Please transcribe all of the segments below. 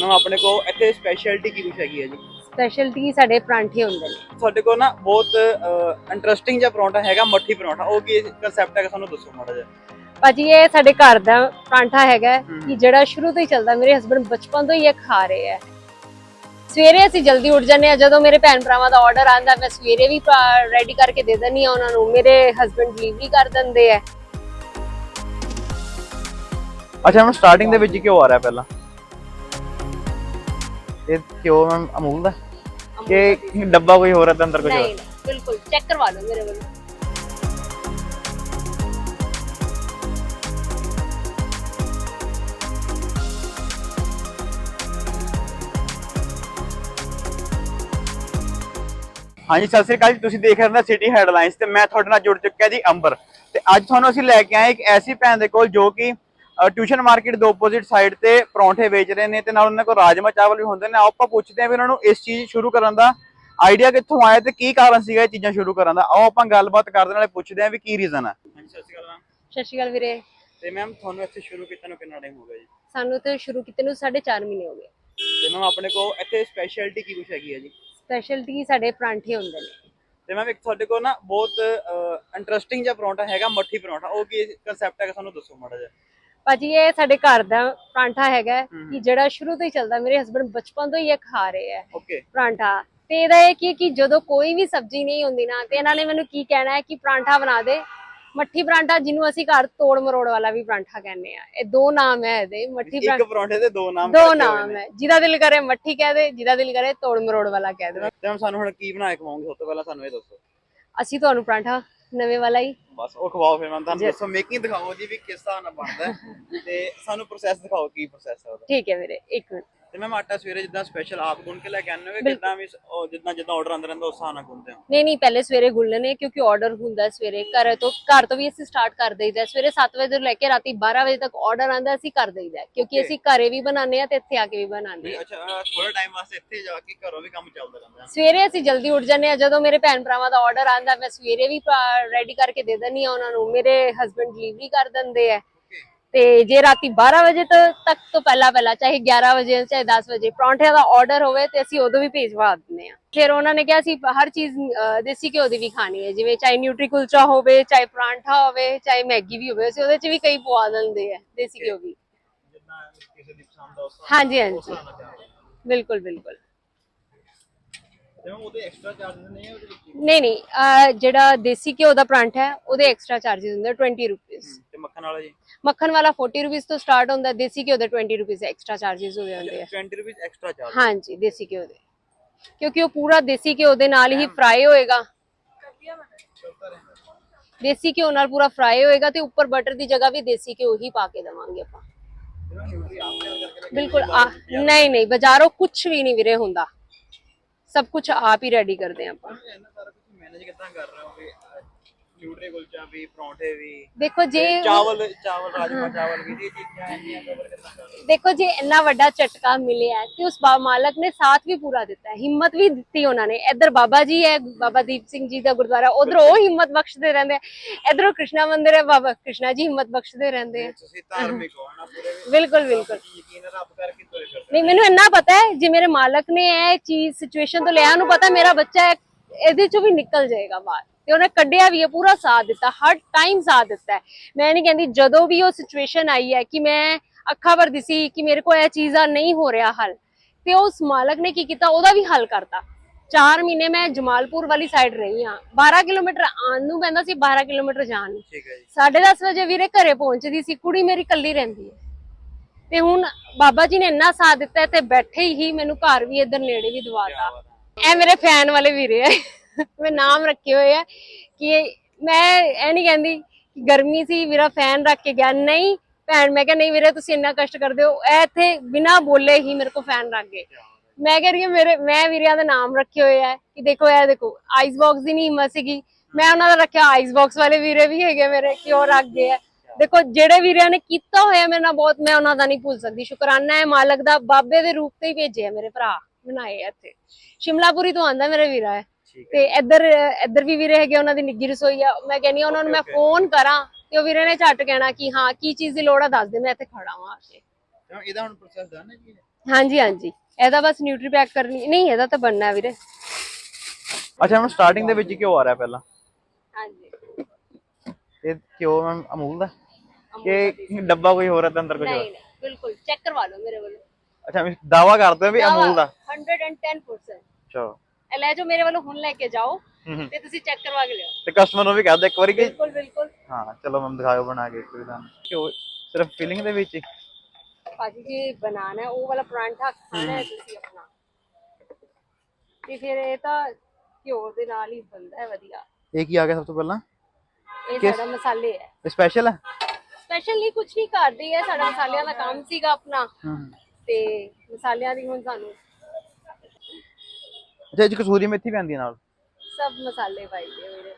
Ma'am ਆਪਣੇ ਕੋਲ ਇੱਥੇ ਸਪੈਸ਼ਲਿਟੀ ਕੀ ਕੁਛ ਹੈਗੀ ਹੈ ਜੀ? ਸਪੈਸ਼ਲਟੀ ਸਾਡੇ ਪਰਾਂਠੇ ਹੁੰਦੇ ਨੇ। ਤੁਹਾਡੇ ਕੋਲ ਨਾ ਬਹੁਤ ਇੰਟਰਸਟਿੰਗ ਜਿਹਾ ਪਰੌਂਠਾ ਹੈਗਾ ਮੱਠੀ ਪਰੌਂਠਾ। ਉਹ ਕੀ ਕਨਸੈਪਟ ਹੈਗਾ ਸਾਨੂੰ ਦੱਸੋ ਮਾੜਾ ਜਿਹਾ। ਭਾਜੀ ਇਹ ਸਾਡੇ ਘਰ ਦਾ ਪਰਾਂਠਾ ਹੈਗਾ। ਕਿ ਜਿਹੜਾ ਸ਼ੁਰੂ ਤੋਂ ਹੀ ਚੱਲਦਾ। ਮੇਰੇ ਹਸਬੰਡ ਬਚਪਨ ਤੋਂ ਹੀ ਇਹ ਖਾ ਰਹੇ ਹੈ। ਸਵੇਰੇ ਅਸੀਂ ਜਲਦੀ ਉੱਠ ਜਾਂਦੇ ਆ ਜਦੋਂ ਮੇਰੇ ਭੈਣ ਭਰਾਵਾਂ ਦਾ ਆਰਡਰ ਆਂਦਾ ਮੈਂ ਸਵੇਰੇ ਵੀ ਰੈਡੀ ਕਰਕੇ ਦੇ ਦਿੰਦੀ ਆ ਉਹਨਾਂ ਨੂੰ। ਮੇਰੇ ਹਸਬੰਡ ਡਿਲੀਵਰੀ ਕਰ ਦਿੰਦੇ ਆ ਅੱਛਾ ਮੈਮ ਸਟਾਰਟਿੰਗ ਦੇ ਵਿੱਚ ਕਿਉਂ ਆ ਰਿਹਾ ਪਹਿਲਾਂ। ਇਹ ਕਿਉਂ ਮੈਮ ਅਮੂਲ ਦਾ? ਕਿ ਡੱਬਾ ਕੋਈ ਹੋਰ ਹੈ ਤੇ ਅੰਦਰ ਕੁਝ ਹੋਰ? ਨਹੀਂ ਬਿਲਕੁਲ ਚੈੱਕ ਕਰਵਾ ਲਓ ਮੇਰੇ ਵੱਲੋਂ। ਹਾਂਜੀ ਸਤਿ ਸ੍ਰੀ ਅਕਾਲ ਜੀ ਤੁਸੀਂ ਦੇਖ ਰਹੇ ਹੋ ਸਿਟੀ ਹੈਡਲਾਈਨਸ ਤੇ ਮੈਂ ਤੁਹਾਡੇ ਨਾਲ ਜੁੜ ਚੁੱਕਿਆ ਜੀ ਅੰਬਰ। ਤੇ ਅੱਜ ਤੁਹਾਨੂੰ ਅਸੀਂ ਲੈ ਕੇ ਆਏ ਇੱਕ ਐਸੀ ਭੈਣ ਦੇ ਕੋਲ ਜੋ ਕਿ ਟਿਊਸ਼ਨ ਮਾਰਕੀਟ ਦੇ ਆਪੋਜ਼ਿਟ ਸਾਈਡ ਤੇ ਪਰੌਂਠੇ ਵੇਚ ਰਹੇ ਨੇ ਤੇ ਨਾਲ ਉਹਨਾਂ ਕੋਲ ਰਾਜਮਾ ਚਾਵਲ ਵੀ ਹੁੰਦੇ ਨੇ। ਆਓ ਆਪਾਂ ਪੁੱਛਦੇ ਹਾਂ ਵੀ ਉਹਨਾਂ ਨੂੰ ਇਸ ਚੀਜ਼ ਸ਼ੁਰੂ ਕਰਨ ਦਾ ਆਈਡੀਆ ਕਿੱਥੋਂ ਆਇਆ ਤੇ ਕੀ ਕਾਰਨ ਸੀਗਾ ਇਹ ਚੀਜ਼ਾਂ ਸ਼ੁਰੂ ਕਰਨ ਦਾ। ਆਓ ਆਪਾਂ ਗੱਲਬਾਤ ਕਰਦੇ ਨਾਲੇ ਪੁੱਛਦੇ ਹਾਂ ਵੀ ਕੀ ਰੀਜ਼ਨ ਹਾਂਜੀ ਸਤਿ ਸ਼੍ਰੀ ਅਕਾਲ ਮੈਮ ਸਤਿ ਸ਼੍ਰੀ ਅਕਾਲ ਵੀਰੇ। ਤੇ ਮੈਮ ਤੁਹਾਨੂੰ ਇੱਥੇ ਸ਼ੁਰੂ ਕੀਤਾ ਨੂੰ ਕਿੰਨਾ ਟਾਈਮ ਹੋ ਗਿਆ ਜੀ? ਸਾਨੂੰ ਤੇ ਸ਼ੁਰੂ ਕੀਤੇ ਨੂੰ 4.5 ਮਹੀਨੇ ਹੋ ਗਏ। ਤੇ ਮੈਮ ਆਪਣੇ ਕੋਲ ਇੱਥੇ ਸਪੈਸ਼ਲਿਟੀ ਕੀ ਕੁਛ ਹੈਗੀ ਹੈ ਜੀ? ਸਪੈਸ਼ਲਟੀ ਸਾਡੇ ਪਰਾਂਠੇ ਹੁੰਦੇ ਨੇ। ਤੇ ਮੈਮ ਇੱਕ ਤੁਹਾਡੇ ਕੋਲ ਨਾ ਬਹੁਤ ਇੰਟਰਸਟਿੰਗ ਜਿਹਾ ਪਰੌਂਠਾ ਹੈਗਾ ਮੱਠੀ ਪਰੌਂਠਾ। ਉਹ ਕੀ ਕਨਸੈਪਟ ਹੈਗਾ ਸਾਨੂੰ ਦੱਸੋ ਮਾੜਾ ਜਿਹਾ। ਭਾਜੀ ਇਹ ਸਾਡੇ ਘਰ ਦਾ ਪਰਾਂਠਾ ਹੈਗਾ। ਕਿ ਜਿਹੜਾ ਸ਼ੁਰੂ ਤੋਂ ਹੀ ਚੱਲਦਾ। ਮੇਰੇ ਹਸਬੰਡ ਬਚਪਨ ਤੋਂ ਹੀ ਇਹ ਖਾ ਰਹੇ ਓਕੇ ਪਰਾਂਠਾ। ਤੇ ਇਹਦਾ ਇਹ ਕੀ ਕਿ ਜਦੋਂ ਕੋਈ ਵੀ ਸਬਜ਼ੀ ਨਹੀਂ ਹੁੰਦੀ ਨਾ ਤੇ ਇਹਨਾਂ ਨੇ ਮੈਨੂੰ ਕੀ ਕਹਿਣਾ ਹੈ ਕਿ ਪਰਾਂਠਾ ਬਣਾ ਦੇ। ਮੱਠੀ ਪਰਾਂਠਾ ਜਿਹਨੂੰ ਅਸੀਂ ਘਰ ਤੋੜ ਮਰੋੜ ਵਾਲਾ ਵੀ ਪਰਾਂਠਾ ਕਹਿੰਦੇ ਆ ਇਹ ਦੋ ਨਾਮ ਹੈ ਇਹਦੇ ਮੱਠੀ ਇੱਕ ਪਰਾਂਠਾ ਦੇ ਦੋ ਨਾਮ ਦੋ ਨਾਮ। ਹੈ। ਜਿਹਦਾ ਦਿਲ ਕਰੇ ਮੱਠੀ ਕਹਿ ਦੇ ਜਿਹਦਾ ਦਿਲ ਕਰੇ ਤੋੜ ਮਰੋੜ ਵਾਲਾ ਕਹਿ ਦੇ। ਤੇ ਸਾਨੂੰ ਹੁਣ ਕੀ ਬਣਾ ਕੇ ਖਵਾਓਗੇ ਸਭ ਤੋਂ ਪਹਿਲਾਂ ਸਾਨੂੰ ਇਹ ਦੱਸੋ। ਅਸੀਂ ਤੁਹਾਨੂੰ ਪਰਾਂਠਾ ਨਵੇਂ ਵਾਲਾ ਹੀ। ਬਸ ਉਹ ਖਵਾਓ ਫਿਰ ਮੈਂ ਤੁਹਾਨੂੰ। ਦੱਸੋ ਮੇਕਿੰਗ ਦਿਖਾਓ ਜੀ ਵੀ ਕਿਸ ਹਿਸਾਬ ਨਾਲ ਬਣਦਾ ਹੈ। ਤੇ ਸਾਨੂੰ ਪ੍ਰੋਸੈਸ ਦਿਖਾਓ ਕੀ ਪ੍ਰੋਸੈਸ ਹੈ ਉਹਦਾ। ਠੀਕ ਹੈ ਵੀਰੇ ਇੱਕ ਮਿੰਟ। ਤੇ ਮੈਮ ਆਟਾ ਸਵੇਰੇ ਜਿੱਦਾਂ ਸਪੈਸ਼ਲ ਆਪ ਗੁੰਨ ਕੇ ਲੈ ਕੇ ਆਉਂਦੇ ਹੋ। ਕਿਦਾਂ ਵੀ ਉਹ ਜਿੱਦਾਂ ਜਿੱਦਾਂ ਆਰਡਰ ਆਉਂਦਾ ਰਹਿੰਦਾ ਉਸ ਹਿਸਾਬ ਨਾਲ ਗੁੰਨਦੇ ਹੋ ਨਹੀਂ ਨਹੀਂ ਪਹਿਲੇ ਸਵੇਰੇ ਗੁੱਲਣੇ ਕਿਉਂਕਿ ਆਰਡਰ ਹੁੰਦਾ ਸਵੇਰੇ ਘਰ ਤੋਂ ਘਰ ਤੋਂ ਵੀ ਅਸੀਂ ਸਟਾਰਟ ਕਰ ਦਈਦਾ। ਸਵੇਰੇ 7 ਵਜੇ ਤੋਂ ਲੈ ਕੇ ਰਾਤੀ 12 ਵਜੇ ਤੱਕ ਆਰਡਰ ਆਂਦਾ ਅਸੀਂ ਕਰ ਦਈਦਾ। ਕਿਉਂਕਿ. ਅਸੀਂ ਘਰੇ ਵੀ ਬਣਾਉਂਦੇ ਆ ਤੇ ਇੱਥੇ ਆ ਕੇ ਵੀ ਬਣਾਉਂਦੇ ਆ ਅੱਛਾ ਥੋੜਾ ਟਾਈਮ ਵਾਸਤੇ ਇੱਥੇ ਜਾ ਕੇ ਘਰੋਂ ਵੀ ਕੰਮ ਚੱਲਦਾ ਰਹਿੰਦਾ ਸਵੇਰੇ ਅਸੀਂ ਜਲਦੀ ਉੱਠ ਜਾਂਦੇ ਆ ਜਦੋਂ ਮੇਰੇ ਭੈਣ ਭਰਾਵਾਂ ਦਾ ਆਰਡਰ ਆਂਦਾ ਮੈਂ ਸਵੇਰੇ ਵੀ ਰੈਡੀ ਕਰਕੇ ਦੇ ਦਿੰਦੀ ਆ ਉਹਨਾਂ ਨੂੰ ਮੇਰੇ ਹਸਬੰਡ ਡਿਲੀਵਰੀ ਕਰ ਦਿੰਦੇ ਆ ਤੇ ਜੇ ਰਾਤੀ 12 ਵਜੇ ਤੱਕ ਤੋਂ ਪਹਿਲਾਂ ਪਹਿਲਾਂ ਚਾਹੇ 11 ਵਜੇ ਚਾਹੇ 10 ਵਜੇ ਪਰੌਂਠਿਆਂ ਦਾ ਆਰਡਰ ਹੋਵੇ ਤੇ ਅਸੀਂ ਉਦੋਂ ਵੀ ਭੇਜਵਾ ਦਿੰਦੇ ਆ ਫਿਰ ਉਹਨਾਂ ਨੇ ਕਿਹਾ ਅਸੀਂ ਹਰ ਚੀਜ਼ ਦੇਸੀ ਘਿਓ ਦੀ ਵੀ ਖਾਣੀ ਹੈ ਜਿਵੇਂ ਚਾਹੇ ਨਿਊਟਰੀ ਕੁਲਚਾ ਹੋਵੇ ਚਾਹੇ ਪਰਾਂਠਾ ਹੋਵੇ ਚਾਹੇ ਮੈਗੀ ਵੀ ਹੋਵੇ ਅਸੀਂ ਉਹਦੇ 'ਚ ਵੀ ਕਈ ਪਵਾ ਦਿੰਦੇ ਆ ਦੇਸੀ ਘਿਓ ਵੀ। ਹਾਂਜੀ ਹਾਂਜੀ। ਬਿਲਕੁਲ ਬਿਲਕੁਲ। ਨਹੀਂ ਨਹੀਂ ਅਹ ਜਿਹੜਾ ਦੇਸੀ ਘਿਓ ਦਾ ਪਰਾਂਠਾ ਹੈ ਉਹਦੇ ਐਕਸਟਰਾ ਚਾਰजेस ਹੁੰਦੇ 20 ਰੁਪਏ ਤੇ ਮੱਖਣ ਵਾਲਾ ਜੀ? ਮੱਖਣ ਵਾਲਾ 40 ਰੁਪਏ ਤੋਂ ਸਟਾਰਟ ਹੁੰਦਾ ਦੇਸੀ ਘਿਓ ਦੇ 20 ਰੁਪਏ ਐਕਸਟਰਾ ਚਾਰजेस ਹੋਏ ਹੁੰਦੇ ਆ। 20 ਰੁਪਏ ਐਕਸਟਰਾ ਚਾਰਜ ਹਾਂਜੀ ਦੇਸੀ ਘਿਓ ਦੇ। ਕਿਉਂਕਿ ਉਹ ਪੂਰਾ ਦੇਸੀ ਘਿਓ ਦੇ ਨਾਲ ਹੀ ਫਰਾਈ ਹੋਏਗਾ। ਦੇਸੀ ਘਿਓ ਨਾਲ ਪੂਰਾ ਫਰਾਈ ਹੋਏਗਾ ਤੇ ਉੱਪਰ ਬਟਰ ਦੀ ਜਗ੍ਹਾ ਵੀ ਦੇਸੀ ਘਿਓ ਹੀ ਪਾ ਕੇ ਦਵਾਂਗੇ ਆਪਾਂ। ਬਿਲਕੁਲ ਆ ਨਹੀਂ ਨਹੀਂ ਬਾਜ਼ਾਰੋਂ ਕੁਝ ਵੀ ਨਹੀਂ ਵੀਰੇ ਹੁੰਦਾ। ਸਭ ਕੁਝ ਆਪ ਹੀ ਰੈਡੀ ਕਰਦੇ ਹਾਂ ਆਪਾਂ। ਸਾਰਾ ਕੁਝ ਮੈਨੇਜ ਕਿੱਦਾਂ ਕਰ ਰਹੇ ਹੋ ਨਿਊਟਰੀ ਕੁਲਚਾ ਵੀ ਪਰੌਂਠੇ ਵੀ। ਦੇਖੋ ਜੇ ਚਾਵਲ ਚਾਵਲ ਰਾਜਮਾ ਚਾਵਲ ਵੀ ਇਹ ਚੀਜ਼ਾਂ ਇੰਨੀਆਂ ਕਵਰ ਕਿੱਦਾਂ ਕਰ ਰਹੇ ਹੋ ਦੇਖੋ ਜੇ ਇੰਨਾ ਵੱਡਾ ਝਟਕਾ ਮਿਲਿਆ ਹੈ ਤੇ ਉਸ ਬਾ ਮਾਲਕ ਨੇ ਸਾਥ ਵੀ ਪੂਰਾ ਦਿੱਤਾ ਹੈ ਹਿੰਮਤ ਵੀ ਦਿੱਤੀ ਉਹਨਾਂ ਨੇ। ਇੱਧਰ ਬਾਬਾ ਜੀ ਹੈ ਬਾਬਾ ਦੀਪ ਸਿੰਘ ਜੀ ਦਾ ਗੁਰਦੁਆਰਾ ਉਧਰ ਉਹ ਹਿੰਮਤ ਬਖਸ਼ਦੇ ਰਹਿੰਦੇ ਆ। ਇਧਰੋਂ ਕ੍ਰਿਸ਼ਨਾ ਮੰਦਿਰ ਹੈ ਬਾਬਾ ਕ੍ਰਿਸ਼ਨਾ ਜੀ ਹਿੰਮਤ ਬਖਸ਼ਦੇ ਰਹਿੰਦੇ ਆ। ਤੁਸੀਂ ਧਾਰਮਿਕ ਹੋ ਨਾ ਪੂਰੇ ਵੀ। ਬਿਲਕੁਲ ਬਿਲਕੁਲ। ਯਕੀਨ ਰੱਬ ਕਰਕੇ ਤੁਰੇ ਫਿਰਦੇ ਨਹੀਂ ਮੈਨੂੰ ਇੰਨਾ ਪਤਾ ਹੈ ਜੇ ਮੇਰੇ ਮਾਲਕ ਨੇ ਇਹ ਚੀਜ਼ ਸਿਚੁਏਸ਼ਨ ਤੋਂ ਲਿਆ ਨੂੰ ਪਤਾ ਮੇਰਾ ਬੱਚਾ ਇਹ- ਇਹਦੇ ਚੋਂ ਵੀ ਨਿਕਲ ਜਾਏਗਾ ਬਾਹਰ। ਤੇ ਉਹਨੇ ਕੱਢਿਆ ਵੀ ਹੈ ਪੂਰਾ ਸਾਥ ਦਿੱਤਾ ਹਰ ਟਾਈਮ ਸਾਥ ਦਿੱਤਾ ਮੈਂ ਨਹੀਂ ਕਹਿੰਦੀ ਜਦੋਂ ਵੀ ਉਹ ਸਿਚੁਏਸ਼ਨ ਆਈ ਹੈ ਕਿ ਮੈਂ ਅੱਖਾਂ ਭਰਦੀ ਸੀ ਕਿ ਮੇਰੇ ਕੋਲ ਇਹ ਚੀਜ਼ਾਂ ਨਹੀਂ ਹੋ ਰਿਹਾ ਹੱਲ ਤੇ ਉਸ ਮਾਲਕ ਨੇ ਕੀ ਕੀਤਾ ਉਹਦਾ ਵੀ ਹੱਲ ਕਰਤਾ। 4 ਮਹੀਨੇ ਮੈਂ ਜਮਾਲਪੁਰ ਵਾਲੀ ਸਾਈਡ ਰਹੀ ਹਾਂ। 12 ਕਿਲੋਮੀਟਰ ਆਉਣ ਨੂੰ ਪੈਂਦਾ ਸੀ 12 ਕਿਲੋਮੀਟਰ ਜਾਣ ਨੂੰ। ਠੀਕ ਹੈ ਜੀ। 10:30 ਵਜੇ ਵੀਰੇ ਘਰੇ ਪਹੁੰਚਦੀ ਸੀ ਕੁੜੀ ਮੇਰੀ ਕੱਲੀ ਰਹਿੰਦੀ ਹੈ। ਤੇ ਹੁਣ ਬਾਬਾ ਜੀ ਨੇ ਇੰਨਾ ਸਾਥ ਦਿੱਤਾ ਤੇ ਬੈਠੇ ਹੀ ਮੈਨੂੰ ਘਰ ਵੀ ਇੱਧਰ ਨੇੜੇ ਵੀ ਦਵਾਤਾ ਇਹ ਮੇਰੇ ਫੈਨ ਵਾਲੇ ਵੀਰੇ ਹੈ। ਮੈਂ ਨਾਮ ਰੱਖੇ ਹੋਏ ਆ ਕਿ ਮੈਂ ਇਹ ਨਹੀਂ ਕਹਿੰਦੀ ਕਿ ਗਰਮੀ ਸੀ ਮੇਰਾ ਫੈਨ ਰੱਖ ਕੇ ਗਿਆ। ਨਹੀਂ, ਭੈਣ, ਮੈਂ ਕਿਹਾ ਨਹੀਂ ਵੀਰੇ, ਤੁਸੀਂ ਇੰਨਾ ਕਸ਼ਟ ਕਰਦੇ ਹੋ। ਇਹ ਇੱਥੇ ਬਿਨਾ ਬੋਲੇ ਹੀ ਮੇਰੇ ਕੋ ਫੈਨ ਰੱਖ ਗਏ। ਮੈਂ ਕਹਿ ਰਹੀ ਹਾਂ, ਮੇਰੇ, ਮੈਂ ਵੀਰਿਆਂ ਦਾ ਨਾਮ ਰੱਖੇ ਹੋਏ ਆ ਕਿ ਦੇਖੋ, ਇਹ ਦੇਖੋ ਆਈਸ ਬਾਕਸ ਦੀ ਨਹੀਂ ਹਿੰਮਤ ਸੀਗੀ। ਮੈਂ ਉਹਨਾਂ ਦਾ ਰੱਖਿਆ ਆਈਸ ਬਾਕਸ ਵਾਲੇ ਵੀਰੇ ਵੀ ਹੈਗੇ ਮੇਰੇ ਕਿ ਉਹ ਰੱਖ ਗਏ ਆ। ਦੇਖੋ, ਜਿਹੜੇ ਵੀਰਿਆਂ ਨੇ ਕੀਤਾ ਹੋਇਆ ਮੇਰੇ ਨਾਲ ਬਹੁਤ, ਮੈਂ ਉਹਨਾਂ ਦਾ ਨਹੀਂ ਭੁੱਲ ਸਕਦੀ। ਸ਼ੁਕਰਾਨਾ ਹੈ, ਮਾਲਕ ਦਾ ਬਾਬੇ ਦੇ ਰੂਪ ਤੇ ਹੀ ਭੇਜਿਆ ਮੇਰੇ ਭਰਾ, ਬਣਾਏ ਆ ਇੱਥੇ। ਸ਼ਿਮਲਾਪੁਰੀ ਤੋਂ ਆਂਦਾ ਮੇਰੇ ਵੀਰਾ ਹੈ। ਤੇ ਇੱਧਰ ਇੱਧਰ ਵੀ ਵੀਰੇ ਹੈਗੇ ਉਹਨਾਂ ਦੀ ਨਿੱਗੀ ਰਸੋਈ ਆ। ਮੈਂ ਕਹਿੰਨੀ ਆ ਉਹਨਾਂ ਨੂੰ ਮੈਂ. ਫੋਨ ਕਰਾਂ ਤੇ ਉਹ ਵੀਰੇ ਨੇ ਝੱਟ ਕਹਿਣਾ ਕਿ ਹਾਂ ਕੀ ਚੀਜ਼ ਦੀ ਲੋੜ ਆ ਦੱਸ ਦੇ ਮੈਂ ਇੱਥੇ ਖੜਾ ਹਾਂ ਆ ਕੇ। ਇਹਦਾ ਹੁਣ ਪ੍ਰੋਸੈਸ ਡਨ ਹੈ ਜੀ? ਹਾਂਜੀ ਹਾਂਜੀ। ਇਹਦਾ ਬਸ ਨਿਊਟਰੀ ਪੈਕ ਕਰਨੀ ਨਹੀਂ ਇਹਦਾ ਤਾਂ ਬਣਨਾ ਵੀਰੇ। ਅੱਛਾ ਮੈਂ ਸਟਾਰਟਿੰਗ ਦੇ ਵਿੱਚ ਕਿਉਂ ਆ ਰਿਹਾ ਪਹਿਲਾਂ। ਹਾਂਜੀ। ਇਹ ਕਿਉਂ ਮੈਮ ਅਮੂਲ ਦਾ? ਕਿ ਡੱਬਾ ਕੋਈ ਹੋਰ ਹੈ ਤੇ ਅੰਦਰ ਕੁਝ ਨਹੀਂ ਨਹੀਂ ਬਿਲਕੁਲ। ਚੈੱਕ ਕਰਵਾ ਲਓ ਮੇਰੇ ਵੱਲੋਂ। ਅੱਛਾ ਮੈਂ ਦਾਵਾ ਕਰਦੇ ਹੋ ਵੀ ਅਮੂਲ ਦਾ? 110% ਚਲੋ। ਇਹ ਲੈ ਜਾਓ ਮੇਰੇ ਵੱਲੋਂ ਹੁਣ ਲੈ ਕੇ ਜਾਓ। ਤੇ ਤੁਸੀਂ ਚੈੱਕ ਕਰਵਾ ਕੇ ਲਿਓ ਤੇ ਕਸਟਮਰ ਨੂੰ ਵੀ ਕਹਦਾ ਇੱਕ ਵਾਰੀ ਕਿ ਬਿਲਕੁਲ ਬਿਲਕੁਲ। ਹਾਂ ਚਲੋ ਮੈਂ ਦਿਖਾਓ ਬਣਾ ਕੇ ਕੋਈ ਤਾਂ ਕਿਉਂ ਸਿਰਫ ਫੀਲਿੰਗ ਦੇ ਵਿੱਚ ਹੀ? ਭਾਜੀ ਜੀ ਬਣਾਣਾ ਹੈ ਉਹ ਵਾਲਾ ਪਰਾਂਠਾ ਖਾਣਾ ਹੈ ਤੁਸੀਂ ਆਪਣਾ। ਤੇ ਫਿਰ ਇਹ ਤਾਂ ਘਿਓ ਦੇ ਨਾਲ ਹੀ ਬਣਦਾ ਹੈ ਵਧੀਆ। ਇਹ ਕੀ ਆ ਗਿਆ ਸਭ ਤੋਂ ਪਹਿਲਾਂ? ਇਹ ਕਿਸ- ਸਾਡਾ ਮਸਾਲੇ ਹੈ। ਸਪੈਸ਼ਲ ਹੈ? ਸਪੈਸ਼ਲ ਨਹੀਂ ਕੁਝ ਨਹੀਂ ਕਰਦੇ ਹੈ ਸਾਡਾ ਮਸਾਲਿਆਂ ਦਾ ਕੰਮ ਸੀਗਾ ਆਪਣਾ। ਹੂੰ। ਤੇ ਮਸਾਲਿਆਂ ਦੀ ਹੁਣ ਸਾਨੂੰ ਇਹ 'ਚ ਕਸੂਰੀ ਮੇਥੀ ਪੈਂਦੀ ਹੈ ਨਾਲ? ਸਭ ਮਸਾਲੇ ਪਾਈਦੇ ਮੇਰੇ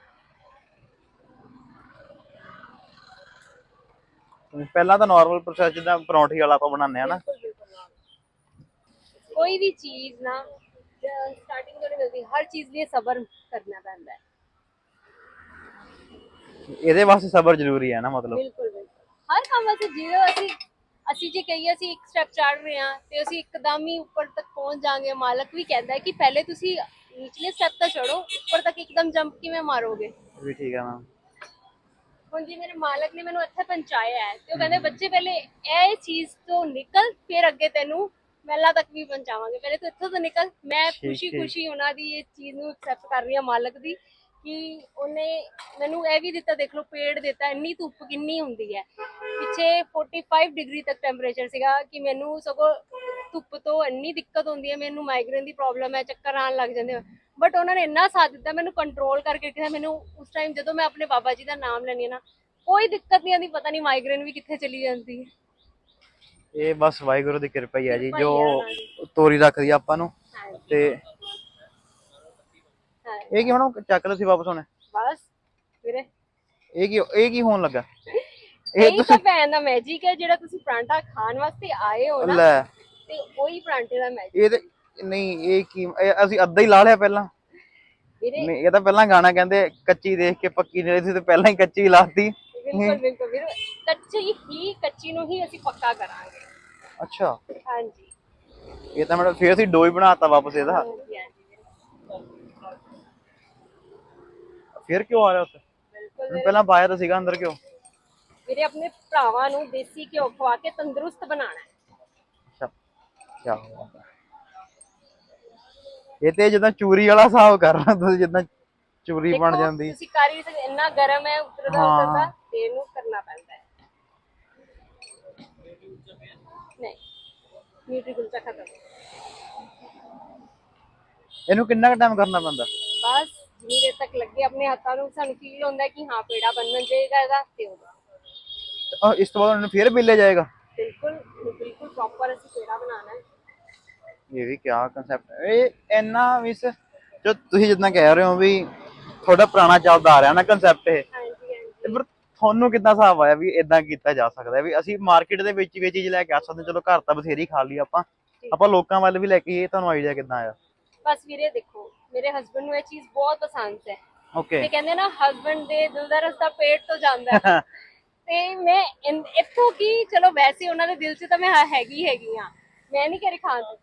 ਪਹਿਲਾਂ ਤਾਂ ਨਾਰਮਲ ਪ੍ਰੋਸੈਸ ਜਿੱਦਾਂ ਪਰੌਂਠੀ ਵਾਲਾ ਆਪਾਂ ਬਣਾਉਂਦੇ ਆ ਨਾ। ਕੋਈ ਵੀ ਚੀਜ਼ ਨਾ ਸਟਾਰਟਿੰਗ ਤੋਂ ਨਹੀਂ ਮਿਲਦੀ ਹਰ ਚੀਜ਼ ਲਈ ਸਬਰ ਕਰਨਾ ਪੈਂਦਾ ਹੈ। ਇਹਦੇ ਵਾਸਤੇ ਸਬਰ ਜ਼ਰੂਰੀ ਹੈ ਨਾ ਮਤਲਬ। ਬਿਲਕੁਲ ਬਿਲਕੁਲ। ਹਰ ਕੰਮ ਵਾਸਤੇ ਜਿਵੇਂ ਅਸੀਂ ਅਸੀਂ ਜੇ ਕਹੀਏ ਅਸੀਂ ਇੱਕ ਸਟੈਪ ਚੜ ਰਹੇ ਹਾਂ ਤੇ ਅਸੀਂ ਇੱਕਦਮ ਹੀ ਉੱਪਰ ਤੱਕ ਪਹੁੰਚ ਜਾਾਂਗੇ ਮਾਲਕ ਵੀ ਕਹਿੰਦਾ ਹੈ ਕਿ ਪਹਿਲੇ ਤੁਸੀਂ ਨਿਚਲੇ ਸਟੈਪ ਤਾਂ ਚੜੋ ਉੱਪਰ ਤੱਕ ਇੱਕਦਮ ਜੰਪ ਕਿਵੇਂ ਮਾਰੋਗੇ? ਵੀ ਠੀਕ ਹੈ ਮੈਮ ਹੁਣ ਜੀ ਮੇਰੇ ਮਾਲਕ ਨੇ ਮੈਨੂੰ ਇੱਥੇ ਪਹੁੰਚਾਇਆ ਹੈ ਤੇ ਉਹ ਕਹਿੰਦੇ ਬੱਚੇ ਪਹਿਲੇ ਇਹ ਚੀਜ਼ ਤੋਂ ਨਿਕਲ ਫਿਰ ਅੱਗੇ ਤੈਨੂੰ ਮਹਿਲਾ ਤੱਕ ਵੀ ਪਹੁੰਚਾਵਾਂਗੇ। ਪਹਿਲੇ ਤੂੰ ਇੱਥੋਂ ਤੋਂ ਨਿਕਲ ਮੈਂ ਠੀਕ, ਖੁਸ਼ੀ ਠੀਕ। ਖੁਸ਼ੀ ਉਹਨਾਂ ਦੀ ਇਹ ਚੀਜ਼ ਨੂੰ ਐਕਸੈਪਟ ਕਰ ਰਹੀ ਹਾਂ ਮਾਲਕ ਦੀ। ਕਿ ਉਹਨੇ ਮੈਨੂੰ ਇਹ ਵੀ ਦਿੱਤਾ ਦੇਖ ਲਓ ਪੇੜ ਦਿੱਤਾ ਇੰਨੀ ਧੁੱਪ ਕਿੰਨੀ ਹੁੰਦੀ ਹੈ। ਪਿੱਛੇ 45 ਡਿਗਰੀ ਤੱਕ ਟੈਂਪਰੇਚਰ ਸੀਗਾ ਕਿ ਮੈਨੂੰ ਸਗੋਂ ਧੁੱਪ ਤੋਂ ਇੰਨੀ ਦਿੱਕਤ ਹੁੰਦੀ ਹੈ ਮੈਨੂੰ ਮਾਈਗ੍ਰੇਨ ਦੀ ਪ੍ਰੋਬਲਮ ਹੈ ਚੱਕਰ ਆਉਣ ਲੱਗ ਜਾਂਦੇ ਬਟ ਉਹਨਾਂ ਨੇ ਇੰਨਾ ਸਾਥ ਦਿੱਤਾ ਮੈਨੂੰ ਕੰਟਰੋਲ ਕਰਕੇ ਰੱਖਿਆ ਮੈਨੂੰ ਉਸ ਟਾਈਮ ਜਦੋਂ ਮੈਂ ਆਪਣੇ ਬਾਬਾ ਜੀ ਦਾ ਨਾਮ ਲੈਣੀ ਨਾ ਕੋਈ ਦਿੱਕਤ ਨਹੀਂ ਆਉਂਦੀ ਪਤਾ ਨਹੀਂ ਮਾਈਗ੍ਰੇਨ ਵੀ ਕਿੱਥੇ ਚਲੀ ਜਾਂਦੀ ਹੈ। ਇਹ ਬਸ ਵਾਹਿਗੁਰੂ ਦੀ ਕਿਰਪਾ ਹੀ ਹੈ ਜੀ ਜੋ ਤੋਰੀ ਰੱਖਦੀ ਆਪਾਂ ਨੂੰ। ਤੇ ਇਹ ਕੀ ਹੁਣ ਚੱਕ ਲਓ ਸੀ ਵਾਪਸ ਹੁਣੇ। ਬਸ ਵੀਰੇ। ਇਹ ਕੀ ਇਹ ਕੀ ਹੋਣ ਲੱਗਾ? ਇਹ ਇਹ ਤਾਂ ਭੈਣ ਦਾ ਮੈਜਿਕ ਹੈ ਜਿਹੜਾ ਤੁਸੀਂ ਪਰਾਂਠਾ ਖਾਣ ਵਾਸਤੇ ਆਏ ਹੋ ਨਾ ਲੈ। ਤੇ ਉਹੀ ਪਰਾਂਠੇ ਦਾ ਮੈਜਿਕ ਇਹ ਤੇ ਨਹੀਂ ਇਹ ਕੀ ਇਹ ਅਸੀਂ ਅੱਧਾ ਹੀ ਲਾ ਲਿਆ ਪਹਿਲਾਂ। ਵੀਰੇ। ਨਹੀਂ ਇਹ ਤਾਂ ਪਹਿਲਾਂ ਗਾਣਾ ਕਹਿੰਦੇ ਕੱਚੀ ਦੇਖ ਕੇ ਪੱਕੀ ਨਹੀਂ ਸੀ ਤੇ ਪਹਿਲਾਂ ਹੀ ਕੱਚੀ ਲਾਤੀ ਬਿਲਕੁਲ ਬਿਲਕੁਲ ਵੀਰੇ। ਕੱਚੀ ਹੀ ਕੱਚੀ ਨੂੰ ਹੀ ਅਸੀਂ ਪੱਕਾ ਕਰਾਂਗੇ। ਅੱਛਾ। ਹਾਂਜੀ। ਇਹ ਤਾਂ ਮੈਡਮ ਫੇਰ ਅਸੀਂ ਡੋ ਹੀ ਬਣਾਤਾ ਵਾਪਸ ਇਹਦਾ ਹਾਂਜੀ ਹਾਂਜੀ ਵੀਰੇ। ਫੇਰ ਕਿਉਂ ਆ ਰਿਹਾ ਉੱਥੇ? ਬਿਲਕੁਲ ਪਹਿਲਾਂ ਪਾਇਆ ਤਾਂ ਸੀਗਾ ਅੰਦਰ ਕਿਉਂ? ਵੀਰੇ ਆਪਣੇ ਭਰਾਵਾਂ ਨੂੰ ਦੇਸੀ ਘਿਓ ਖਵਾ ਕੇ ਤੰਦਰੁਸਤ ਬਣਾਉਣਾ ਹੈ। ਅੱਛਾ। ਕਿਆ ਬਾਤ ਹੈ। ਇਹ ਤੇ ਜਿੱਦਾਂ ਚੂਰੀ ਵਾਲਾ ਹਿਸਾਬ ਕਰਨਾ ਤੁਸੀਂ ਜਿੱਦਾਂ ਚੂਰੀ ਬਣ ਦੇਖੋ, ਜਾਂਦੀ। ਤੁਸੀਂ ਕਰ ਹੀ ਨਹੀਂ ਸਕਦੇ ਇੰਨਾ ਗਰਮ ਹੈ ਉਤਰਦਾ ਹਾਂ। ਉਤਰਦਾ ਤੇ ਇਹਨੂੰ ਕਰਨਾ ਪੈਂਦਾ ਹੈ। ਨਹੀਂ ਨਿਊਟਰੀ ਕੁਲਚਾ ਖਤਮ। ਇਹਨੂੰ ਕਿੰਨਾ ਕੁ ਟਾਈਮ ਕਰਨਾ ਪੈਂਦਾ? ਬਸ ਜਿੰਨੀ ਦੇਰ ਤੱਕ ਲੱਗੇ ਆਪਣੇ ਹੱਥਾਂ ਨੂੰ ਸਾਨੂੰ ਫੀਲ ਹੁੰਦਾ ਕਿ ਹਾਂ ਪੇੜਾ ਬਣਨ ਜਾਏਗਾ ਇਹਦਾ ਤੇ ਉਹਦਾ ਅਹ ਇਸ ਤੋਂ ਬਾਅਦ ਉਹਨੂੰ ਫੇਰ ਬਿੱਲੇ ਜਾਏਗਾ? ਬਿਲਕੁਲ ਬਿਲਕੁਲ ਪ੍ਰੋਪਰ ਅਸੀਂ ਪੇੜਾ ਬਣਾਉਣਾ ਹੈ। ਇਹ ਵੀ ਕਿਆ ਕਨਸੈਪਟ ਇਹ ਇੰਨਾ ਮਿਸ ਜੋ ਤੁਸੀਂ ਜਿੱਦਾਂ ਕਹਿ ਰਹੇ ਹੋ ਵੀ ਥੋੜਾ ਪੁਰਾਣਾ ਚੱਲਦਾ ਆ ਰਿਹਾ ਨਾ ਕਨਸੈਪਟ ਇਹ। ਹਾਂਜੀ ਹਾਂਜੀ। ਤੇ ਤੁਹਾਨੂੰ ਕਿੱਦਾਂ ਹਿਸਾਬ ਆਇਆ ਵੀ ਇਦਾਂ ਕੀਤਾ ਜਾ ਸਕਦਾ ਹੈ ਵੀ ਅਸੀਂ ਮਾਰਕੀਟ ਦੇ ਵਿੱਚ ਵੀ ਚੀਜ਼ ਲੈ ਕੇ ਆ ਸਕਦੇ ਹਾਂ। ਚਲੋ ਘਰ ਤਾਂ ਬਥੇਰੀ ਖਾ ਲਈ ਆਪਾਂ। ਆਪਾਂ ਲੋਕਾਂ ਵੱਲ ਵੀ ਲੈ ਕੇ ਇਹ ਤੁਹਾਨੂੰ ਆਈਡੀਆ ਕਿੱਦਾਂ ਆਇਆ? ਬਸ ਵੀਰੇ ਦੇਖੋ ਮੇਰੇ ਹਸਬੰਡ ਨੂੰ ਇਹ ਚੀਜ਼ ਬਹੁਤ ਪਸੰਦ ਹੈ। ਓਕੇ ਤੇ ਕਹਿੰਦੇ ਨਾ ਹਸਬੰਡ ਦੇ ਦਿਲ ਦਾ ਰਸਤਾ ਪੇਟ ਤੋਂ ਜਾਂਦਾ ਹੈ। ਤੇ ਮੈਂ ਇਨ- ਇੱਥੋਂ ਕੀ ਚਲੋ ਵੈਸੇ ਉਹਨਾਂ ਦੇ ਦਿਲ 'ਚ ਤਾਂ ਮੈਂ ਹੈ- ਹੈਗੀ ਹੈਗੀ ਆ ਮੈਂ ਨਹੀਂ ਕਰੀ ਖਾਣ ਤੋਂ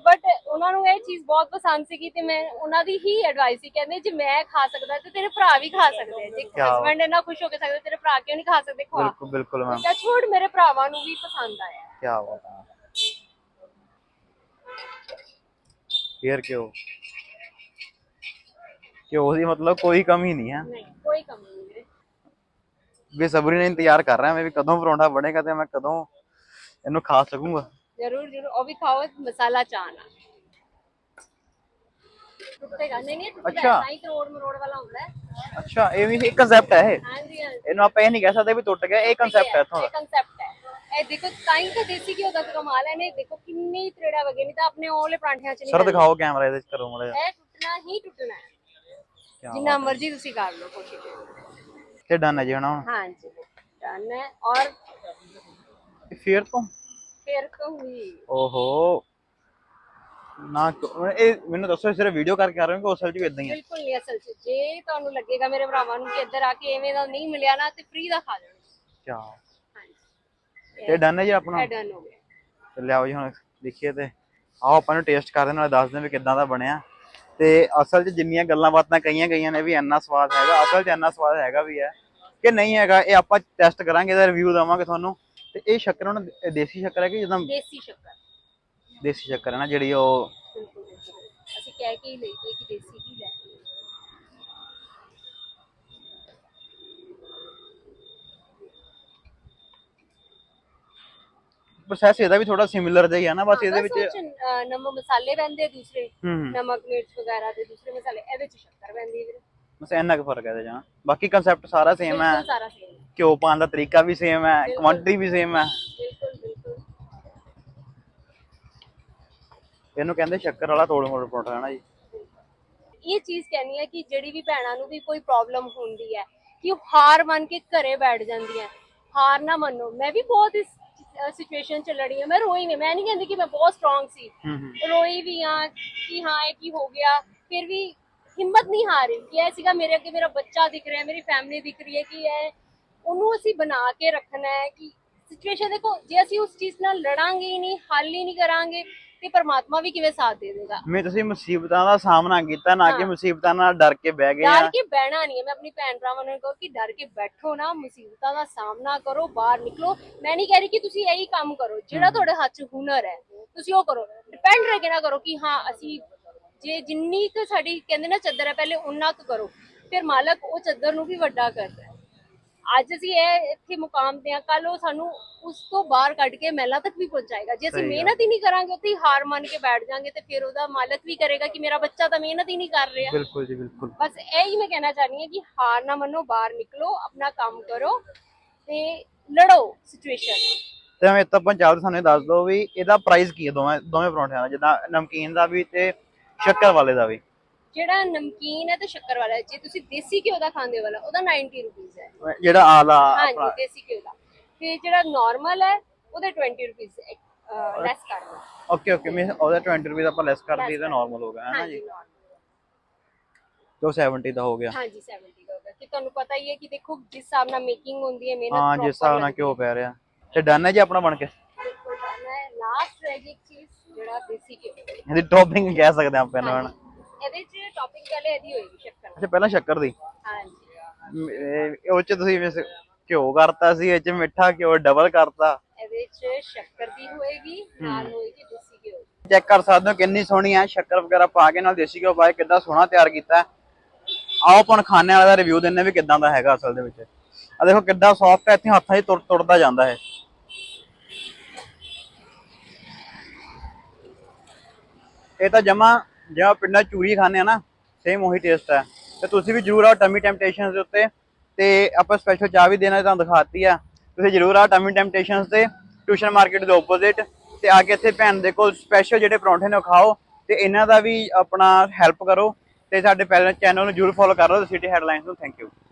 ਬਟ ਉਹਨਾਂ ਨੂੰ ਇਹ ਚੀਜ਼ ਬਹੁਤ ਪਸੰਦ ਸੀਗੀ ਤੇ ਮੈਂ ਉਹਨਾਂ ਦੀ ਹੀ ਐਡਵਾਈਸ ਸੀ ਕਹਿੰਦੇ ਜੇ ਮੈਂ ਖਾ ਸਕਦਾ ਤੇ ਤੇਰੇ ਭਰਾ ਵੀ ਖਾ ਸਕਦੇ ਆ। ਜੇ ਕਿਆ ਬਾਤ। ਹਸਬੰਡ ਇੰਨਾ ਖੁਸ਼ ਹੋ ਕੇ ਸਕਦੇ ਤੇਰੇ ਭਰਾ ਕਿਉਂ ਨਹੀਂ ਖਾ ਸਕਦੇ? ਖਵਾ ਬਿਲਕੁਲ ਬਿਲਕੁਲ ਮੈਮ ਤਾਂ ਛੋੜ ਮੇਰੇ ਭਰਾਵਾਂ ਨੂੰ ਵੀ ਪਸੰਦ ਆਇਆ ਕੀ ਬਾਤ ਹੈ ਫੇਰ ਕਿਉਂ? ਕਿਉਂ ਦੀ ਮਤਲਬ ਕੋਈ ਕਮੀ ਨਹੀਂ ਹੈ ਨਹੀਂ ਕੋਈ ਕਮੀ ਨਹੀਂ ਵੀਰੇ। ਬੇਸਬਰੀ ਨਾਲ ਇੰਤਜ਼ਾਰ ਕਰ ਰਿਹਾ ਮੈਂ ਵੀ ਕਦੋਂ ਪਰੌਂਠਾ ਬਣੇਗਾ ਤੇ ਮੈਂ ਕਦੋਂ ਇਹਨੂੰ ਖਾ ਸਕੂੰਗਾ। ਜ਼ਰੂਰ ਜ਼ਰੂਰ। ਉਹ ਵੀ ਖਾਓ ਮਸਾਲਾ ਚਾਹ ਨਾਲ ਟੁੱਟੇਗਾ ਨਹੀਂ ਨਹੀਂ ਅੱਛਾ। ਸਾਈ ਕਰੋੜ ਮਰੋੜ ਵਾਲਾ ਹੁੰਦਾ ਹੈ। ਅੱਛਾ ਇਹ ਵੀ ਇੱਕ ਕਨਸੈਪਟ ਹੈ ਇਹ। ਹਾਂਜੀ ਇਹਨੂੰ ਆਪਾਂ ਇਹ ਨਹੀਂ ਕਹਿ ਸਕਦੇ ਵੀ ਟੁੱਟ ਗਿਆ ਇਹ ਕਨਸੈਪਟ ਹੈ ਇੱਥੋਂ ਦਾ। ਇਹ concept ਹੈ। ਇਹ ਦੇਖੋ ਤਾਈਂ ਤਾਂ ਦੇਸੀ ਘਿਓ ਦਾ ਕਮਾਲ ਹੈ। ਨੇ ਦੇਖੋ ਕਿੰਨੀ ਤਰੇੜਾ ਵਗੇ ਨਹੀਂ ਤਾਂ ਆਪਣੇ ਉਹਲੇ ਪਰਾਂਠਿਆਂ ਚ ਨਹੀਂ ਸਰ ਦਿਖਾਓ ਕੈਮਰਾ ਇਹਦੇ ਚ ਕਰੋ ਮੜਾ ਇਹ ਟੁੱਟਣਾ ਹੀ ਟੁੱਟਣਾ ਹੈ। ਜਿੰਨਾ ਮਰਜ਼ੀ ਤੁਸੀਂ ਕਰ ਲਓ ਕੋਸ਼ਿਸ਼ ਤੇ ਡਨ ਹੈ ਜੀ ਹੁਣ? ਹਾਂਜੀ ਡਨ ਹੈ। ਔਰ ਫੇਰ ਤੋਂ? ਫਿਰ ਕਹੂੰਗੀ ਓਹੋ। ਨਾ ਇਹ ਮੈਨੂੰ ਦੱਸੋ ਸਿਰਫ ਵੀਡੀਓ ਕਰਕੇ ਆ ਰਹੇ ਹੋ ਕਿ ਅਸਲ ਚ ਵੀ ਇਦਾਂ ਹੀ ਹੈ? ਬਿਲਕੁਲ ਨਹੀਂ ਅਸਲ ਚ। ਜੇ ਤੁਹਾਨੂੰ ਲੱਗੇਗਾ ਮੇਰੇ ਭਰਾਵਾਂ ਨੂੰ ਕਿ ਇੱਧਰ ਆ ਕੇ ਐਵੇਂ ਦਾ ਨਹੀਂ ਮਿਲਿਆ ਨਾ ਤੇ ਫ੍ਰੀ ਦਾ ਖਾ ਲੈਣਾ। ਕਿਆ? ਹਾਂਜੀ। ਇਹ ਡਨ ਹੈ ਜੀ ਆਪਣਾ? ਇਹ ਡਨ ਹੋ ਗਿਆ। ਤੇ ਲਿਆਓ ਜੀ ਹੁਣ ਦੇਖੀਏ ਤੇ। ਆਓ ਆਪਾਂ ਨੂੰ ਟੇਸਟ ਕਰਦੇ ਨਾਲੇ ਦੱਸਦੇ ਵੀ ਕਿੱਦਾਂ ਦਾ ਬਣਿਆ। ਤੇ ਅਸਲ 'ਚ ਜਿੰਨੀਆਂ ਗੱਲਾਂ ਬਾਤਾਂ ਕਹੀਆਂ ਗਈਆਂ ਨੇ ਵੀ ਇੰਨਾ ਸਵਾਦ ਹੈਗਾ ਅਸਲ 'ਚ ਇੰਨਾ ਸਵਾਦ ਹੈਗਾ ਵੀ ਹੈ ਕਿ ਨਹੀਂ ਹੈਗਾ ਇਹ ਆਪਾਂ ਟੈਸਟ ਕਰਾਂਗੇ ਇਹਦਾ ਰਿਵਿਊ ਦਵਾਂਗੇ ਤੁਹਾਨੂੰ ਤੇ ਇਹ ਸ਼ੱਕਰ ਹੁਣ ਦੇਸੀ ਸ਼ੱਕਰ ਹੈ ਕਿ ਜਿੱਦਾਂ ਦੇਸੀ ਸ਼ੱਕਰ ਦੇਸੀ ਸ਼ੱਕਰ ਹੈ ਨਾ ਜਿਹੜੀ ਉਹ। ਅਸੀਂ ਕਹਿ ਕੇ ਹੀ ਲਈਏ ਕਿ ਦੇਸੀ ਹੀ ਲੈ ਪ੍ਰੋਸੈਸ ਇਹਦਾ ਵੀ ਥੋੜਾ ਸਿਮਿਲਰ ਜਿਹਾ ਹੀ ਹੈ ਨਾ ਬਸ ਇਹਦੇ ਵਿੱਚ ਨਮਕ ਮਸਾਲੇ ਪੈਂਦੇ ਆ ਦੂਸਰੇ ਹੂੰ ਨਮਕ ਮਿਰਚ ਵਗੈਰਾ ਦੇ ਦੂਸਰੇ ਮਸਾਲੇ ਇਹਦੇ ਚ ਸ਼ੱਕਰ ਪੈਂਦੀ ਹੈ ਵੀਰੇ। ਬਸ ਇੰਨਾ ਕੁ ਫ਼ਰਕ ਹੈ ਇਹਦੇ ਨਾ। ਬਾਕੀ ਕਨਸੈਪਟ ਸਾਰਾ ਸੇਮ ਹੈ। ਬਿਲਕੁਲ ਸਾਰਾ ਸੇਮ ਘਿਓ ਪਾਉਣ ਦਾ ਤਰੀਕਾ ਵੀ ਸੇਮ ਹੈ। ਕੁਆਂਟੀਟੀ ਵੀ ਸੇਮ ਹੈ। ਬਿਲਕੁਲ ਬਿਲਕੁਲ। ਇਹਨੂੰ ਕਹਿੰਦੇ ਸ਼ੱਕਰ ਵਾਲਾ ਤੋੜ ਮੋੜ ਪਰੌਂਠਾ ਹੈ ਨਾ ਜੀ? ਇਹ ਚੀਜ਼ ਕਹਿਣੀ ਹੈ ਕਿ ਜਿਹੜੀ ਵੀ ਭੈਣਾਂ ਨੂੰ ਵੀ ਕੋਈ ਪ੍ਰੋਬਲਮ ਹੁੰਦੀ ਹੈ ਕਿ ਉਹ ਹਾਰ ਮੰਨ ਕੇ ਘਰੇ ਬੈਠ ਜਾਂਦੀਆਂ। ਹਾਰ ਨਾ ਮੰਨੋ। ਮੈਂ ਵੀ ਬਹੁਤ ਇਸ ਸਿਚੁਏਸ਼ਨ ਚ ਲੜੀ ਹਾਂ। ਮੈਂ ਰੋਈ ਨਹੀਂ ਮੈਂ ਨਹੀਂ ਕਹਿੰਦੀ ਕਿ ਮੈਂ ਬਹੁਤ ਸਟਰੋਂਗ ਸੀ। ਹੂੰ ਹੂੰ। ਰੋਈ ਵੀ ਆ ਕਿ ਹਾਂ ਇਹ ਕੀ ਹੋ ਗਿਆ। ਫਿਰ ਵੀ ਹਿੰਮਤ ਨਹੀਂ ਹਾਰੀ। ਕਿ ਇਹ ਸੀਗਾ ਮੇਰੇ ਅੱਗੇ ਮੇਰਾ ਬੱਚਾ ਦਿਖ ਰਿਹਾ ਮੇਰੀ ਫੈਮਿਲੀ ਦਿਖ ਰਹੀ ਹੈ ਕਿ ਇਹ ਉਹਨੂੰ ਅਸੀਂ ਬਣਾ ਕੇ ਰੱਖਣਾ ਹੈ ਕਿ ਸਿਚੁਏਸ਼ਨ ਦੇਖੋ ਜੇ ਅਸੀਂ ਉਸ ਚੀਜ਼ ਨਾਲ ਲੜਾਂਗੇ ਹੀ ਨਹੀਂ ਹੱਲ ਹੀ ਨਹੀਂ ਕਰਾਂਗੇ ਤੇ ਪਰਮਾਤਮਾ ਵੀ ਕਿਵੇਂ ਸਾਥ ਦੇ ਦੇਗਾ। ਮੈਂ ਤੁਸੀਂ ਮੁਸੀਬਤਾਂ ਦਾ ਸਾਹਮਣਾ ਕੀਤਾ ਨਾ ਕਿ ਮੁਸੀਬਤਾਂ ਨਾਲ ਡਰ ਕੇ ਬਹਿ ਗਏ ਡਰ ਆ। ਕੇ ਬਹਿਣਾ ਨਹੀਂ ਹੈ ਮੈਂ ਆਪਣੀ ਭੈਣ ਭਰਾਵਾਂ ਨੂੰ ਕਹੋ ਕਿ ਡਰ ਕੇ ਬੈਠੋ ਨਾ ਮੁਸੀਬਤਾਂ ਦਾ ਸਾਹਮਣਾ ਕਰੋ ਬਾਹਰ ਨਿਕਲੋ। ਮੈਂ ਨਹੀਂ ਕਹਿ ਰਹੀ ਕਿ ਤੁਸੀਂ ਇਹੀ ਕੰਮ ਕਰੋ ਜਿਹੜਾ ਤੁਹਾਡੇ ਹੱਥ 'ਚ ਹੁਨਰ ਹੈ ਤੁਸੀਂ ਉਹ ਕਰੋ। ਡਿਪੈਂਡ ਰਹਿ ਕੇ ਨਾ ਕਰੋ ਕਿ ਹਾਂ ਅਸੀਂ ਜੇ ਜਿੰਨੀ ਕੁ ਸਾਡੀ ਕਹਿੰਦੇ ਨਾ ਚੱਦਰ ਹੈ ਪਹਿਲੇ ਉਨਾ ਕੁ ਕਰੋ। ਫਿਰ ਮਾਲਕ ਉਹ ਚੱਦਰ ਨੂੰ ਵੀ ਵੱਡਾ ਕਰਦਾ ਹੈ। ਅੱਜ ਅਸੀਂ ਇਹ ਇੱਥੇ ਮੁਕਾਮ ਤੇ ਆ ਕੱਲ ਉਹ ਸਾਨੂੰ ਉਸ ਤੋਂ ਬਾਹਰ ਕੱਢ ਕੇ ਮਹਿਲਾਂ ਤੱਕ ਵੀ ਪਹੁੰਚਾਏਗਾ। ਜੇ ਅਸੀਂ ਸਹੀ ਗੱਲ। ਮਿਹਨਤ ਹੀ ਨਹੀਂ ਕਰਾਂਗੇ ਉੱਥੇ ਹੀ ਹਾਰ ਮੰਨ ਕੇ ਬੈਠ ਜਾਾਂਗੇ ਤੇ ਫਿਰ ਉਹਦਾ ਮਾਲਕ ਵੀ ਕਰੇਗਾ ਕਿ ਮੇਰਾ ਬੱਚਾ ਤਾਂ ਮਿਹਨਤ ਹੀ ਨਹੀਂ ਕਰ ਰਿਹਾ। ਬਿਲਕੁਲ ਜੀ ਬਿਲਕੁਲ। ਬਸ ਇਹ ਹੀ ਮੈਂ ਕਹਿਣਾ ਚਾਹਨੀ ਹਾਂ ਕਿ ਹਾਰ ਨਾ ਮੰਨੋ ਬਾਹਰ ਨਿਕਲੋ ਆਪਣਾ ਕੰਮ ਕਰੋ ਤੇ ਲੜੋ ਸਿਚੁਏਸ਼ਨ ਤੇ ਮੈਂ ਇੱਥੇ ਪੰਜਾਬ ਦੇ ਸਾਨੂੰ ਇਹ ਦੱਸ ਦਿਓ ਵੀ ਇਹਦਾ ਪ੍ਰਾਈਸ ਕੀ ਹੈ ਦੋਵੇਂ ਦੋਵੇਂ ਪਰੌਂਠਿਆਂ ਦਾ ਜਿੱਦਾਂ ਨਮਕੀਨ ਦਾ ਵੀ ਤੇ ਸ਼ੱਕਰ ਵਾਲੇ ਦਾ ਵੀ। ਜਿਹੜਾ ਨਮਕੀਨ ਹੈ ਤੇ ਸ਼ੱਕਰ ਵਾਲਾ ਹੈ, ਜੇ ਤੁਸੀਂ ਦੇਸੀ ਘਿਓ ਦਾ ਖਾਂਦੇ ਵਾਲਾ ਉਹਦਾ 90 ਰੁਪੀਸ ਹੈ। ਜਿਹੜਾ ਆਲਾ ਹਾਂਜੀ ਆਪਣਾ। ਦੇਸੀ ਘਿਓ ਦਾ। ਤੇ ਜਿਹੜਾ ਨਾਰਮਲ ਹੈ ਉਹਦੇ 20 ਰੁਪੀਸ ਲੈਸ ਕਰ ਦੋ ਓਕੇ ਓਕੇ ਮੈਂ ਉਹਦਾ 20 ਰੁਪਏ ਆਪਾਂ ਲੈਸ ਕਰ ਦਈਏ ਤਾਂ ਨਾਰਮਲ ਹੋ ਗਿਆ ਹੈ ਨਾ ਹਾਂਜੀ ਜੀ? normal। ਜੋ 70 ਦਾ ਹੋ ਗਿਆ। ਹਾਂਜੀ 70 ਦਾ ਹੋਗਾ ਕਿ ਤੁਹਾਨੂੰ ਪਤਾ ਹੀ ਹੈ ਕਿ ਦੇਖੋ ਜਿਸ ਹਿਸਾਬ ਨਾਲ ਮੇਕਿੰਗ ਹੁੰਦੀ ਹੈ ਮਿਹਨਤ ਹਾਂ ਜਿਸ ਹਿਸਾਬ ਨਾਲ ਘਿਓ ਪੈ ਰਿਹਾ। ਤੇ ਡਨ ਹੈ ਜੀ ਆਪਣਾ ਬਣ ਕੇ? ਬਿਲਕੁਲ ਹੈ। ਲਾਸਟ ਰਹਿ ਗਈ ਇੱਕ ਚੀਜ਼ ਜਿਹੜਾ ਦੇਸੀ ਘਿਓ। ਇਹਦੀ ਟੌਪਿੰਗ ਕਹਿ ਸਕਦੇ ਆਪਾਂ ਇਹਨੂੰ ਹਨਾ ਇਹਦੇ ਚ ਪਹਿਲੇ ਇਹਦੀ ਹੋਏਗੀ ਸ਼ੱਕਰ। ਅੱਛਾ ਪਹਿਲਾਂ ਸ਼ੱਕਰ ਦੀ? ਹਾਂਜੀ। ਮ- ਇਹ- ਉਹ ਚ ਤੁਸੀਂ ਵੈਸੇ ਘਿਓ ਕਰਤਾ ਸੀ ਇਹ ਚ ਮਿੱਠਾ ਘਿਓ ਡਬਲ ਕਰਤਾ। ਇਹਦੇ ਚ ਸ਼ੱਕਰ ਦੀ ਹੋਏਗੀ ਨਾਲ ਹੋਏਗੀ ਦੇਸੀ ਘਿਓ। ਚੈੱਕ ਕਰ ਸਕਦੇ ਹੋ ਕਿੰਨੀ ਸੋਹਣੀ ਹੈ ਸ਼ੱਕਰ ਵਗੈਰਾ ਪਾ ਕੇ ਨਾਲ ਦੇਸੀ ਘਿਓ ਪਾ ਕੇ ਕਿੱਦਾਂ ਸੋਹਣਾ ਤਿਆਰ ਕੀਤਾ। ਹੈ। ਆਓ ਆਪਾਂ ਖਾਣੇ ਵਾਲੇ ਦਾ ਰਿਵਿਊ ਦਿੰਨੇ ਵੀ ਕਿੱਦਾਂ ਦਾ ਹੈਗਾ ਅਸਲ ਦੇ ਵਿੱਚ। ਆ ਦੇਖੋ ਕਿੱਦਾਂ ਸੌਫਟ ਹੈ ਇੱਥੇ ਹੱਥਾਂ 'ਚ ਤੁਰ ਤੁਰਦਾ ਜਾਂਦਾ ਹੈ ਇਹ ਤਾਂ ਜਮਾ ਜਿਵੇਂ ਪਿੰਡਾਂ 'ਚ ਚੂਰੀ ਖਾਂਦੇ ਆ ਨਾ ਸੇਮ ਉਹੀ ਟੇਸਟ ਹੈ। ਤੇ ਤੁਸੀਂ ਵੀ ਜਰੂਰ ਆਓ ਟਮੀ ਟੈਂਪਟੇਸ਼ਨਸ ਦੇ ਉੱਤੇ ਤੇ ਆਪਾਂ ਸਪੈਸ਼ਲ ਚਾਹ ਵੀ ਦੇਣਾ ਤੁਹਾਨੂੰ ਦਿਖਾਤੀ ਆ। ਤੁਸੀਂ ਜਰੂਰ ਆਓ ਟਮੀ ਟੈਂਪਟੇਸ਼ਨਸ ਤੇ ਟਿਊਸ਼ਨ ਮਾਰਕੀਟ ਦੇ ਆਪੋਜ਼ਿਟ ਤੇ ਆ ਕੇ ਇੱਥੇ ਭੈਣ ਦੇ ਕੋਲ ਸਪੈਸ਼ਲ ਜਿਹੜੇ ਪਰੌਂਠੇ ਨੇ ਉਹ ਖਾਓ ਤੇ ਇਹਨਾਂ ਦਾ ਵੀ ਆਪਣਾ ਹੈਲਪ ਕਰੋ ਤੇ ਸਾਡੇ ਪਹਿਲੇ ਚੈਨਲ ਨੂੰ ਜਰੂਰ ਫੋਲੋ ਕਰ ਲਓ ਸਿਟੀ ਹੈਡਲਾਈਨਸ ਨੂੰ। Thank you